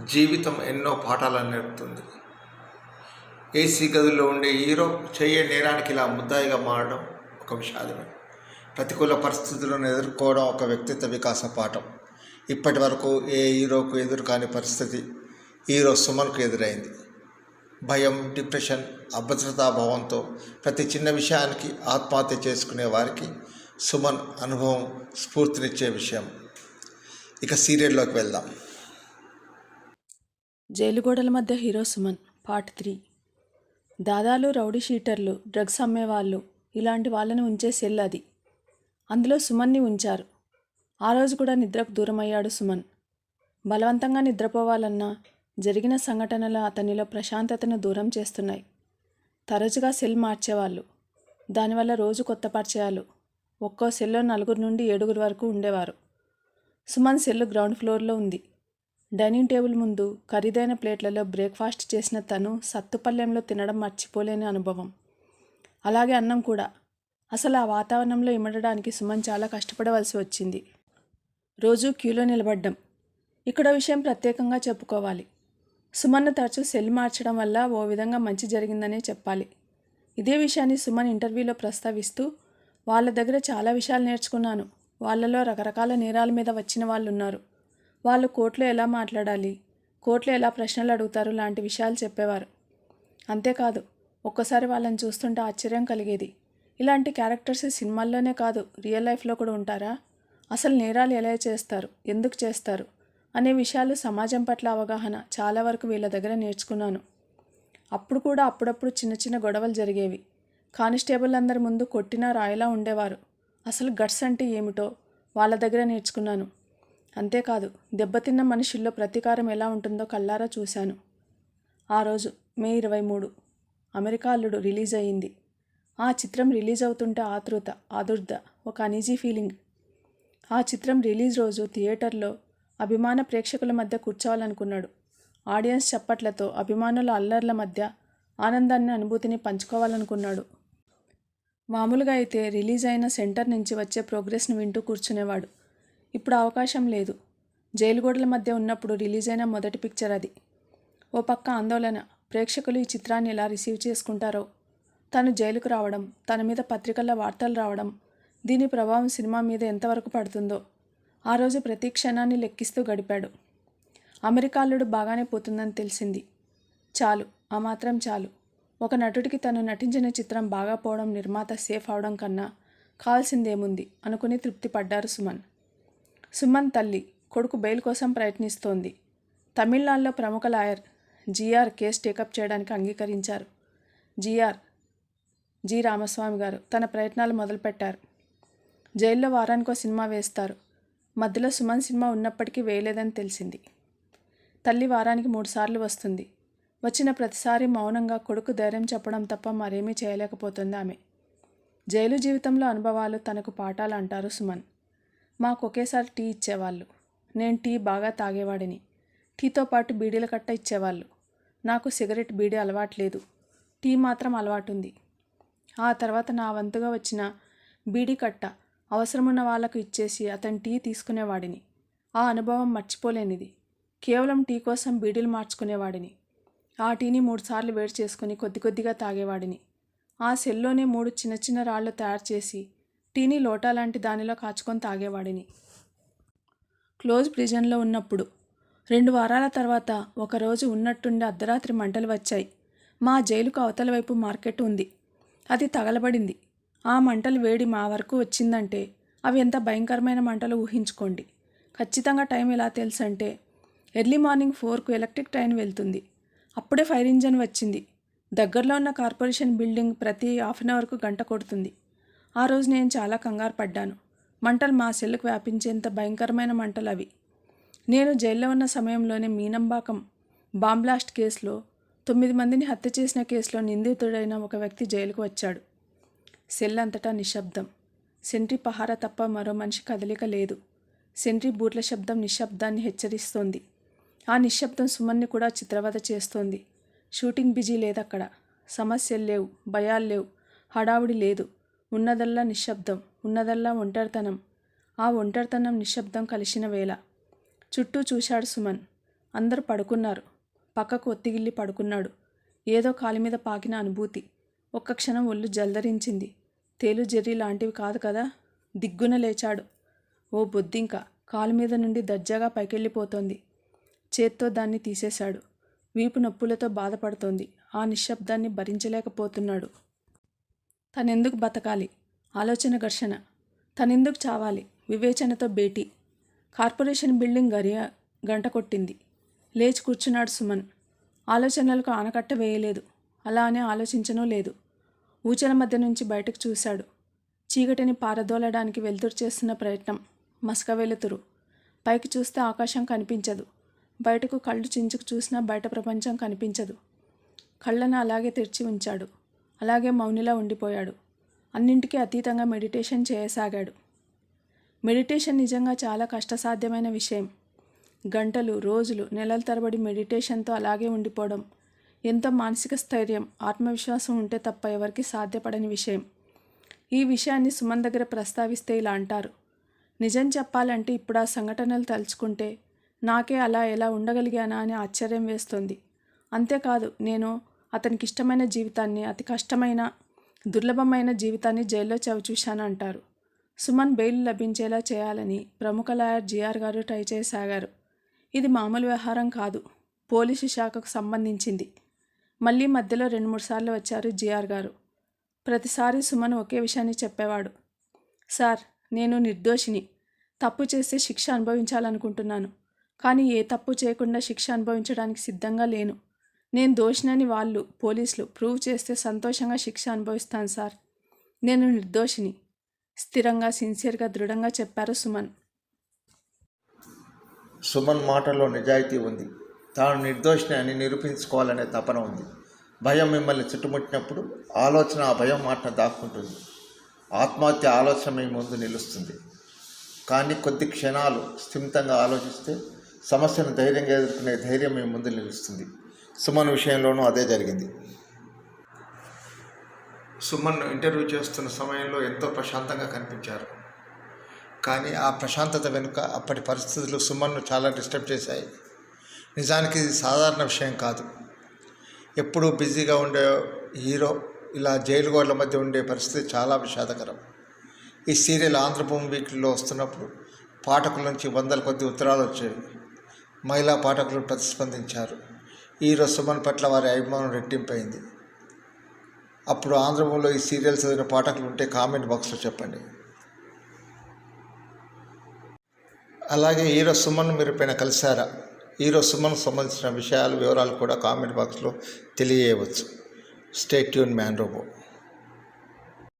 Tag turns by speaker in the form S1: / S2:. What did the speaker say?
S1: జీవితం ఎన్నో పాఠాలను నేర్పుతుంది. ఏసీ గదుల్లో ఉండే హీరో చెయ్యే నేరానికి ఇలా ముద్దాయిగా మారడం ఒక విషాదమే. ప్రతికూల పరిస్థితులను ఎదుర్కోవడం ఒక వ్యక్తిత్వ వికాస పాఠం. ఇప్పటి వరకు ఏ హీరోకు ఎదురు కాని పరిస్థితి హీరో సుమన్కు ఎదురైంది. భయం డిప్రెషన్ అభద్రతాభావంతో ప్రతి చిన్న విషయానికి ఆత్మహత్య చేసుకునే వారికి సుమన్ అనుభవం స్ఫూర్తినిచ్చే విషయం. ఇక సీరియల్లోకి వెళ్దాం.
S2: జైలు గోడల మధ్య హీరో సుమన్ పార్ట్ త్రీ. దాదాలు రౌడీ షీటర్లు డ్రగ్స్ అమ్మేవాళ్ళు ఇలాంటి వాళ్ళని ఉంచే సెల్ అది. అందులో సుమన్ని ఉంచారు. ఆ రోజు కూడా నిద్రకు దూరమయ్యాడు సుమన్. బలవంతంగా నిద్రపోవాలన్నా జరిగిన సంఘటనలు అతనిలో ప్రశాంతతను దూరం చేస్తున్నాయి. తరచుగా సెల్ మార్చేవాళ్ళు. దానివల్ల రోజు కొత్త పరిచయాలు. ఒక్కో సెల్లో నలుగురు నుండి ఏడుగురు వరకు ఉండేవారు. సుమన్ సెల్ గ్రౌండ్ ఫ్లోర్లో ఉంది. డైనింగ్ టేబుల్ ముందు ఖరీదైన ప్లేట్లలో బ్రేక్ఫాస్ట్ చేసిన తను సత్తుపల్లెంలో తినడం మర్చిపోలేని అనుభవం. అలాగే అన్నం కూడా. అసలు ఆ వాతావరణంలో ఇమడడానికి సుమన్ చాలా కష్టపడవలసి వచ్చింది. రోజు క్యూలో నిలబడ్డం. ఇక్కడ విషయం ప్రత్యేకంగా చెప్పుకోవాలి. సుమన్ను తరచూ సెల్ మార్చడం వల్ల ఓ విధంగా మంచి జరిగిందనే చెప్పాలి. ఇదే విషయాన్ని సుమన్ ఇంటర్వ్యూలో ప్రస్తావిస్తూ వాళ్ళ దగ్గర చాలా విషయాలు నేర్చుకున్నాను. వాళ్ళలో రకరకాల నేరాల మీద వచ్చిన వాళ్ళు ఉన్నారు వాళ్ళు కోర్టులో ఎలా మాట్లాడాలి? కోర్టులో ఎలా ప్రశ్నలు అడుగుతారు? లాంటి విషయాలు చెప్పేవారు. అంతేకాదు ఒక్కసారి వాళ్ళని చూస్తుంటే ఆశ్చర్యం కలిగేది. ఇలాంటి క్యారెక్టర్స్ సినిమాల్లోనే కాదు రియల్ లైఫ్లో కూడా ఉంటారా? అసలు నేరాలు ఎలా చేస్తారు? ఎందుకు చేస్తారు? అనే విషయాలు సమాజం పట్ల అవగాహన చాలా వరకు వీళ్ళ దగ్గర నేర్చుకున్నాను. అప్పుడు కూడా అప్పుడప్పుడు చిన్న చిన్న గొడవలు జరిగేవి. కానిస్టేబుల్ అందరి ముందు కొట్టినా రాయిలా ఉండేవారు. అసలు గట్స్ అంటే ఏమిటో వాళ్ళ దగ్గర నేర్చుకున్నాను. అంతేకాదు దెబ్బతిన్న మనుషుల్లో ప్రతీకారం ఎలా ఉంటుందో కల్లారా చూశాను. ఆ రోజు మే ఇరవై మూడు అమెరికా అల్లుడు రిలీజ్ అయ్యింది. ఆ చిత్రం రిలీజ్ అవుతుంటే ఆతృత ఆదుర్ద ఒక అనీజీ ఫీలింగ్. ఆ చిత్రం రిలీజ్ రోజు థియేటర్లో అభిమాన ప్రేక్షకుల మధ్య కూర్చోవాలనుకున్నాడు. ఆడియన్స్ చప్పట్లతో అభిమానుల అల్లర్ల మధ్య ఆనందాన్ని అనుభూతిని పంచుకోవాలనుకున్నాడు. మామూలుగా అయితే రిలీజ్ అయిన సెంటర్ నుంచి వచ్చే ప్రోగ్రెస్ను వింటూ కూర్చునేవాడు. ఇప్పుడు అవకాశం లేదు. జైలుగోడల మధ్య ఉన్నప్పుడు రిలీజ్ అయిన మొదటి పిక్చర్ అది. ఓ పక్క ఆందోళన. ప్రేక్షకులు ఈ చిత్రాన్ని ఎలా రిసీవ్ చేసుకుంటారో. తను జైలుకు రావడం తన మీద పత్రికల్లో వార్తలు రావడం దీని ప్రభావం సినిమా మీద ఎంతవరకు పడుతుందో. ఆ రోజు ప్రతి క్షణాన్ని లెక్కిస్తూ గడిపాడు. అమెరికాల్లుడు బాగానే పోతుందని తెలిసింది. చాలు ఆ మాత్రం చాలు. ఒక నటుడికి తను నటించిన చిత్రం బాగా పోవడం నిర్మాత సేఫ్ అవడం కన్నా కావాల్సిందేముంది అనుకుని తృప్తి పడ్డారు సుమన్. సుమన్ తల్లి కొడుకు బెయిల్ కోసం ప్రయత్నిస్తోంది. తమిళనాడులో ప్రముఖ లాయర్ జీఆర్ కేసు టేకప్ చేయడానికి అంగీకరించారు. జీఆర్ జి రామస్వామి గారు తన ప్రయత్నాలు మొదలుపెట్టారు. జైల్లో వారానికో సినిమా వేస్తారు. మధ్యలో సుమన్ సినిమా ఉన్నప్పటికీ వేయలేదని తెలిసింది. తల్లి వారానికి మూడుసార్లు వస్తుంది. వచ్చిన ప్రతిసారి మౌనంగా కొడుకు ధైర్యం చెప్పడం తప్ప మరేమీ చేయలేకపోతుంది ఆమె. జైలు జీవితంలో అనుభవాలు తనకు పాఠాలు అంటారు సుమన్. మాకు ఒకేసారి టీ ఇచ్చేవాళ్ళు. నేను టీ బాగా తాగేవాడిని. టీతో పాటు బీడీల కట్ట ఇచ్చేవాళ్ళు. నాకు సిగరెట్ బీడీ అలవాట్లేదు. టీ మాత్రం అలవాటుంది. ఆ తర్వాత నా వంతుగా వచ్చిన బీడీ కట్ట అవసరమున్న వాళ్ళకు ఇచ్చేసి అతను టీ తీసుకునేవాడిని. ఆ అనుభవం మర్చిపోలేనిది. కేవలం టీ కోసం బీడీలు మార్చుకునేవాడిని. ఆ టీని మూడుసార్లు వేడి చేసుకుని కొద్ది కొద్దిగా తాగేవాడిని. ఆ సెల్లోనే మూడు చిన్న చిన్న రాళ్ళు తయారు చేసి టీని లోటా లాంటి దానిలో కాచుకొని తాగేవాడిని. క్లోజ్ ప్రిజన్లో ఉన్నప్పుడు రెండు వారాల తర్వాత ఒకరోజు ఉన్నట్టుండి అర్ధరాత్రి మంటలు వచ్చాయి. మా జైలుకు అవతల వైపు మార్కెట్ ఉంది. అది తగలబడింది. ఆ మంటలు వేడి మా వరకు వచ్చిందంటే అవి ఎంత భయంకరమైన మంటలు ఊహించుకోండి. ఖచ్చితంగా టైం ఎలా తెలుసంటే ఎర్లీ మార్నింగ్ ఫోర్కు ఎలక్ట్రిక్ ట్రైన్ వెళ్తుంది. అప్పుడే ఫైర్ ఇంజన్ వచ్చింది. దగ్గరలో ఉన్న కార్పొరేషన్ బిల్డింగ్ ప్రతి హాఫ్ అన్ అవర్కు గంట కొడుతుంది. ఆ రోజు నేను చాలా కంగారు పడ్డాను. మంటలు మా సెల్లుకు వ్యాపించేంత భయంకరమైన మంటలు అవి. నేను జైల్లో ఉన్న సమయంలోనే మీనంబాకం బాంబ్లాస్ట్ కేసులో తొమ్మిది మందిని హత్య చేసిన కేసులో నిందితుడైన ఒక వ్యక్తి జైలుకు వచ్చాడు. సెల్ అంతటా నిశ్శబ్దం. సెంట్రీ పహార తప్ప మరో మనిషి కదలిక లేదు. సెంట్రీ బూట్ల శబ్దం నిశ్శబ్దాన్ని హెచ్చరిస్తోంది. ఆ నిశ్శబ్దం సుమన్ని కూడా చిత్రవద చేస్తోంది. షూటింగ్ బిజీ లేదక్కడ. సమస్యలు లేవు భయాలు లేవు హడావుడి లేదు. ఉన్నదల్లా నిశ్శబ్దం ఉన్నదల్లా ఒంటరితనం. ఆ ఒంటరితనం నిశ్శబ్దం కలిసిన వేళ. చుట్టూ చూశాడు సుమన్. అందరు పడుకున్నారు. పక్కకు ఒత్తిగిల్లి పడుకున్నాడు. ఏదో కాలి మీద పాకిన అనుభూతి. ఒక్క క్షణం ఒళ్ళు జల్దరించింది. తేలు జెర్రీ లాంటివి కాదు కదా? దిగ్గున లేచాడు. ఓ బొద్దింక కాలు మీద నుండి దర్జాగా పైకెళ్ళిపోతోంది. చేత్తో దాన్ని తీసేశాడు. వీపు నొప్పులతో బాధపడుతోంది. ఆ నిశ్శబ్దాన్ని భరించలేకపోతున్నాడు. తనెందుకు బతకాలి? ఆలోచన ఘర్షణ. తనెందుకు చావాలి? వివేచనతో భేటీ. కార్పొరేషన్ బిల్డింగ్ గరియ గంట కొట్టింది. లేచి కూర్చున్నాడు సుమన్. ఆలోచనలకు ఆనకట్ట వేయలేదు. అలా అని ఆలోచించనూ లేదు. ఊచల మధ్య నుంచి బయటకు చూశాడు. చీకటిని పారదోలడానికి వెలుతురు చేస్తున్న ప్రయత్నం. మసక వెలుతురు. పైకి చూస్తే ఆకాశం కనిపించదు. బయటకు కళ్ళు చించుకు చూసినా బయట ప్రపంచం కనిపించదు. కళ్ళను అలాగే తెరిచి ఉంచాడు. అలాగే మౌనిలా ఉండిపోయాడు. అన్నింటికీ అతీతంగా మెడిటేషన్ చేయసాగాడు. మెడిటేషన్ నిజంగా చాలా కష్టసాధ్యమైన విషయం. గంటలు రోజులు నెలల తరబడి మెడిటేషన్తో అలాగే ఉండిపోవడం. ఎంతో మానసిక స్థైర్యం ఆత్మవిశ్వాసం ఉంటే తప్ప ఎవరికి సాధ్యపడని విషయం. ఈ విషయాన్ని సుమన్ దగ్గర ప్రస్తావిస్తే ఇలా అంటారు. నిజం చెప్పాలంటే ఇప్పుడు ఆ సంఘటనలు తలుచుకుంటే నాకే అలా ఎలా ఉండగలిగానా అని ఆశ్చర్యం వేస్తుంది. అంతేకాదు నేను అతనికి ఇష్టమైన జీవితాన్ని అతి కష్టమైన దుర్లభమైన జీవితాన్ని జైల్లో చవిచూశాను అంటారు సుమన్ బెయిల్ లభించేలా చేయాలని ప్రముఖ లాయర్ జిఆర్ గారు ట్రై చేయసాగారు. ఇది మామూలు వ్యవహారం కాదు. పోలీసు శాఖకు సంబంధించింది. మళ్ళీ మధ్యలో రెండు మూడు సార్లు వచ్చారు జిఆర్ గారు. ప్రతిసారి సుమన్ ఒకే విషయాన్ని చెప్పేవాడు. సార్ నేను నిర్దోషిని. తప్పు చేస్తే శిక్ష అనుభవించాలనుకుంటున్నాను. కానీ ఏ తప్పు చేయకుండా శిక్ష అనుభవించడానికి సిద్ధంగా లేను. నేను దోషినని వాళ్ళు పోలీసులు ప్రూవ్ చేస్తే సంతోషంగా శిక్ష అనుభవిస్తాను సార్. నేను నిర్దోషిని. స్థిరంగా సిన్సియర్గా దృఢంగా చెప్పారు సుమన్.
S1: సుమన్ మాటల్లో నిజాయితీ ఉంది. తాను నిర్దోషిని అని నిరూపించుకోవాలనే తపన ఉంది. భయం మిమ్మల్ని చుట్టుముట్టినప్పుడు ఆలోచన ఆ భయం మాటను దాక్కుంటుంది. ఆత్మహత్య ఆలోచన మీ ముందు నిలుస్తుంది. కానీ కొద్ది క్షణాలు స్థిమితంగా ఆలోచిస్తే సమస్యను ధైర్యంగా ఎదుర్కొనే ధైర్యం మీ ముందు నిలుస్తుంది. సుమన్ విషయంలోనూ అదే జరిగింది. సుమన్ ఇంటర్వ్యూ చేస్తున్న సమయంలో ఎంతో ప్రశాంతంగా కనిపించారు. కానీ ఆ ప్రశాంతత వెనుక అప్పటి పరిస్థితులు సుమన్ను చాలా డిస్టర్బ్ చేశాయి. నిజానికి ఇది సాధారణ విషయం కాదు. ఎప్పుడూ బిజీగా ఉండే హీరో ఇలా జైలు గోడల మధ్య ఉండే పరిస్థితి చాలా విషాదకరం. ఈ సీరియల్ ఆంధ్రభూమి వీక్లో వస్తున్నప్పుడు పాఠకుల నుంచి వందల కొద్ది ఉత్తరాలు వచ్చేవి మహిళా పాఠకులు ప్రతిస్పందించారు. ఈ సుమన్ పట్ల వారి అభిమానం రెట్టింపైంది. అప్పుడు ఆంధ్రములో ఈ సీరియల్ చదివిన పాఠకులు ఉంటే కామెంట్ బాక్స్లో చెప్పండి. అలాగే హీరో సుమన్ మీరు పైన కలిశారా? హీరో సుమన్ సంబంధించిన విషయాలు వివరాలు కూడా కామెంట్ బాక్స్లో తెలియజేయవచ్చు స్టేట్ ట్యూన్ మ్యాన్ రోబో.